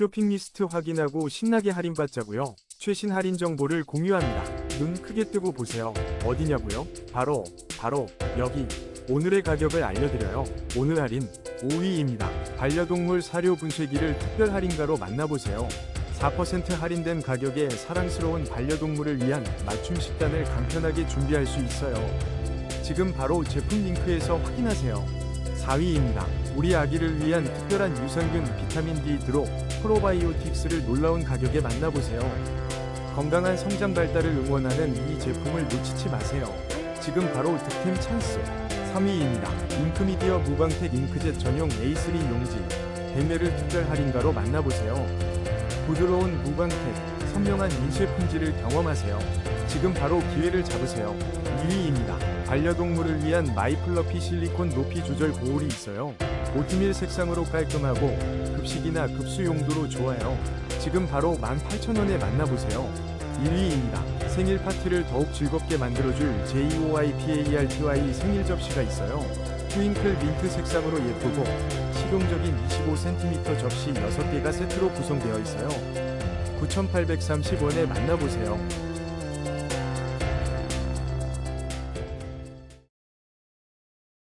쇼핑 리스트 확인하고 신나게 할인받자고요. 최신 할인 정보를 공유합니다. 눈 크게 뜨고 보세요. 어디냐고요? 바로 바로 여기. 오늘의 가격을 알려드려요. 오늘 할인 5위입니다. 반려동물 사료 분쇄기를 특별 할인가로 만나보세요. 4% 할인된 가격에 사랑스러운 반려동물을 위한 맞춤 식단을 간편하게 준비할 수 있어요. 지금 바로 제품 링크에서 확인하세요. 4위입니다. 우리 아기를 위한 특별한 유산균 비타민 D 드롭 프로바이오틱스를 놀라운 가격에 만나보세요. 건강한 성장 발달을 응원하는 이 제품을 놓치지 마세요. 지금 바로 득템 찬스. 3위입니다. 잉크미디어 무광택 잉크젯 전용 A3 용지 100ml 특별 할인가로 만나보세요. 부드러운 무광택, 선명한 인쇄 품질을 경험하세요. 지금 바로 기회를 잡으세요. 2위입니다. 반려동물을 위한 마이플러피 실리콘 높이 조절 보울이 있어요. 오트밀 색상으로 깔끔하고 급식이나 급수 용도로 좋아요. 지금 바로 18,000원에 만나보세요. 1위입니다. 생일 파티를 더욱 즐겁게 만들어줄 JOIPARTY 생일 접시가 있어요. 트윙클 민트 색상으로 예쁘고 실용적인 25cm 접시 6개가 세트로 구성되어 있어요. 9,830원에 만나보세요.